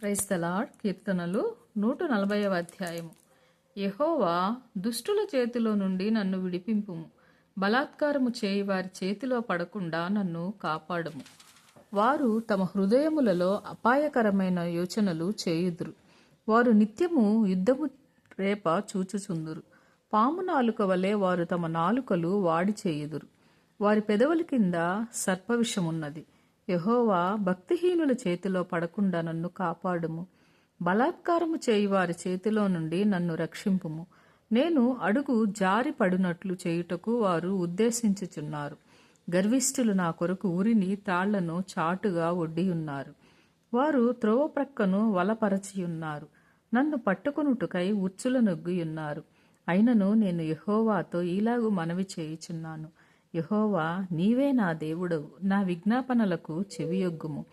క్రైస్తలాడ్ కీర్తనలు నూట నలభైవ అధ్యాయము. యహోవా దుష్టుల చేతిలో నుండి నన్ను విడిపింపుము. బలాత్కారము చేయి వారి చేతిలో పడకుండా నన్ను కాపాడము. వారు తమ హృదయములలో అపాయకరమైన యోచనలు చేయుదురు. వారు నిత్యము యుద్ధము రేప చూచుచుందురు. పాము నాలుక వలె వారు తమ నాలుకలు వాడి చేయుదురు. వారి పెదవుల కింద సర్పవిషమున్నది యహోవా భక్తిహీనుల చేతిలో పడకుండా నన్ను కాపాడుము. బలాత్కారము చేయువారి చేతిలో నుండి నన్ను రక్షింపుము. నేను అడుగు జారి పడినట్లు చేయుటకు వారు ఉద్దేశించుచున్నారు. గర్విష్ఠులు నా కొరకు ఉరిని తాళ్ళను చాటుగా ఒడ్డి ఉన్నారు వారు త్రోవ ప్రక్కను వలపరచియున్నారు. నన్ను పట్టుకొనుటకై ఉచ్చుల నొగ్గియున్నారు. అయినను నేను యహోవాతో ఈలాగు మనవి చేయుచున్నాను. యహోవా నీవే నా దేవుడవు నా విజ్ఞాపనలకు చెవియొగ్గుము.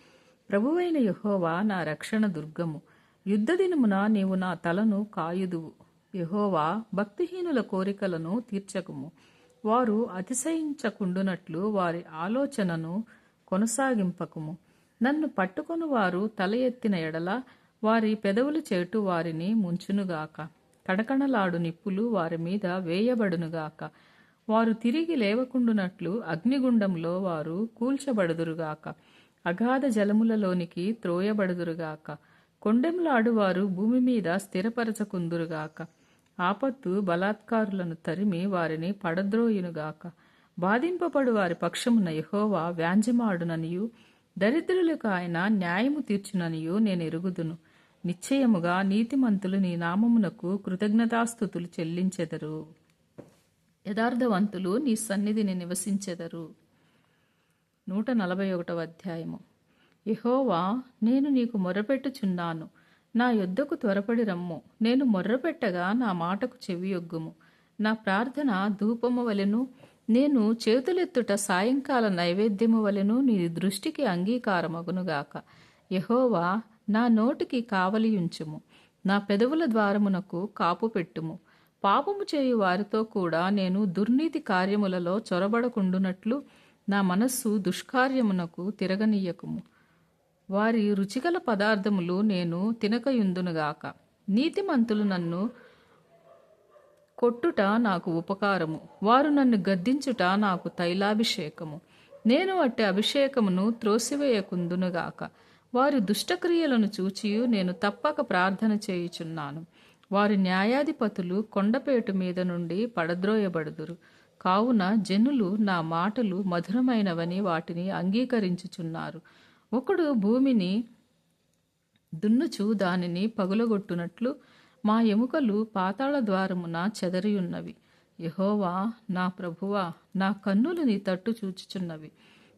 ప్రభువైన యహోవా నా రక్షణ దుర్గము. యుద్ధ దినమున నీవు నా తలను కాయుదువు. యహోవా భక్తిహీనుల కోరికలను తీర్చకుము. వారు అతిశయించకుండునట్లు వారి ఆలోచనను కొనసాగింపకుము. నన్ను పట్టుకొని వారు తల ఎత్తిన ఎడల వారి పెదవులు చేటు వారిని ముంచునుగాక. కడకణలాడు నిప్పులు వారి మీద వేయబడునుగాక. వారు తిరిగి లేవకుండునట్లు అగ్నిగుండంలో వారు కూల్చబడుదురుగాక. అగాధ జలములలోనికి త్రోయబడుదురుగాక. కొండెములాడువారు భూమి మీద స్థిరపరచకుందురుగాక. ఆపత్తు బలాత్కారులను తరిమి వారిని పడద్రోయునుగాక. బాధింపబడు వారి పక్షమున యహోవా వ్యాంజమాడుననియు దరిద్రులకు ఆయన న్యాయము తీర్చుననియు నేను ఎరుగుదును. నిశ్చయముగా నీతిమంతులు నీ నామమునకు కృతజ్ఞతాస్థుతులు చెల్లించెదరు. యథార్థవంతులు నీ సన్నిధిని నివసించెదరు. నూట నలభై ఒకటవ అధ్యాయము. యహోవా నేను నీకు మొరపెట్టుచున్నాను. నా యొద్దకు త్వరపడి రమ్ము. నేను మొర్రపెట్టగా నా మాటకు చెవియొగ్గుము నా ప్రార్థన ధూపము వలెను నేను చేతులెత్తుట సాయంకాల నైవేద్యము వలెను నీ దృష్టికి అంగీకారమగునుగాక యహోవా నా నోటికి కావలియుంచుము. నా పెదవుల ద్వారమునకు కాపు పెట్టుము పాపము చేయు వారితో కూడా నేను దుర్నీతి కార్యములలో చొరబడకుండునట్లు నా మనస్సు దుష్కార్యమునకు తిరగనీయకుము. వారి రుచిగల పదార్థములు నేను తినకయుందునుగాక. నీతిమంతులు నన్ను కొట్టుట నాకు ఉపకారము. వారు నన్ను గద్దించుట నాకు తైలాభిషేకము. నేను అట్టి అభిషేకమును త్రోసివేయకుందునుగాక. వారి దుష్టక్రియలను చూచియు నేను తప్పక ప్రార్థన చేయుచున్నాను. వారి న్యాయాధిపతులు కొండపేటు మీద నుండి పడద్రోయబడుదురు. కావున జనులు నా మాటలు మధురమైనవని వాటిని అంగీకరించుచున్నారు. ఒకడు భూమిని దున్నుచు దానిని పగులగొట్టునట్లు మా ఎముకలు పాతాళ ద్వారమున చెదరియున్నవి. యహోవా నా ప్రభువా నా కన్నులు నీ తట్టు చూచుచున్నవి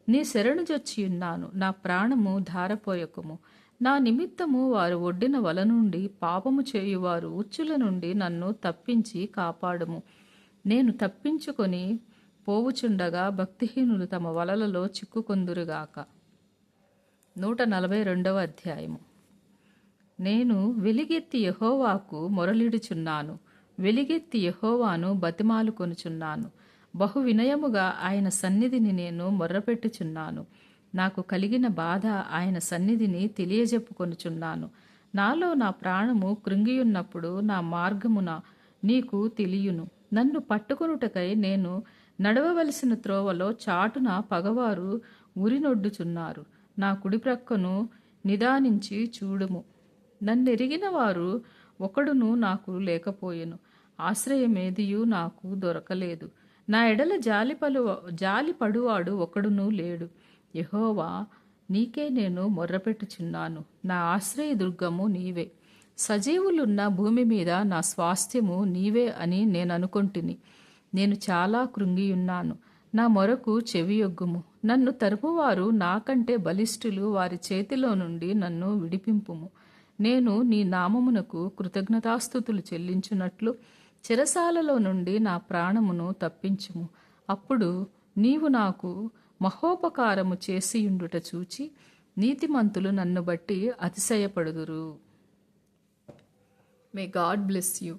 నీ శరణు జొచ్చియున్నాను. నా ప్రాణము ధారపోయకము. నా నిమిత్తము వారు ఒడ్డిన వల నుండి పాపము చేయువారు ఉచ్చుల నుండి నన్ను తప్పించి కాపాడుము. నేను తప్పించుకొని పోవుచుండగా భక్తిహీనులు తమ వలలలో చిక్కుకొందురుగాక. నూట నలభై రెండవ అధ్యాయము. నేను వెలిగెత్తి యహోవాకు మొరలిడుచున్నాను. వెలిగెత్తి యహోవాను బతిమాలుకొనుచున్నాను బహు వినయముగా ఆయన సన్నిధిని నేను మొర్రపెట్టుచున్నాను. నాకు కలిగిన బాధ ఆయన సన్నిధిని తెలియజెప్పుకొనుచున్నాను. నాలో నా ప్రాణము కృంగియున్నప్పుడు నా మార్గమున నీకు తెలియును. నన్ను పట్టుకొనుటకై నేను నడవవలసిన త్రోవలో చాటున పగవారు ఉరినొడ్డుచున్నారు. నా కుడి ప్రక్కను నిదానించి చూడుము. నన్నెరిగిన వారు ఒకడును నాకు లేకపోయెను. ఆశ్రయమేదియు నాకు దొరకలేదు. నా ఎడల జాలిపలు జాలిపడువాడు ఒకడునూ లేడు. యహోవా నీకే నేను మొర్రపెట్టుచున్నాను. నా ఆశ్రయదుర్గము నీవే. సజీవులున్న భూమి మీద నా స్వాస్థ్యము నీవే అని నేను అనుకొంటిని నేను చాలా కృంగియున్నాను. నా మొరకు చెవియొగ్గుము. నన్ను తరుపువారు నాకంటే బలిష్ఠులు. వారి చేతిలో నుండి నన్ను విడిపింపుము. నేను నీ నామమునకు కృతజ్ఞతాస్థుతులు చెల్లించున్నట్లు చిరసాలలో నుండి నా ప్రాణమును తప్పించుము. అప్పుడు నీవు నాకు మహోపకారము చేసియుండుట చూచి నీతిమంతులు నన్ను బట్టి అతిశయపడుదురు. May God bless you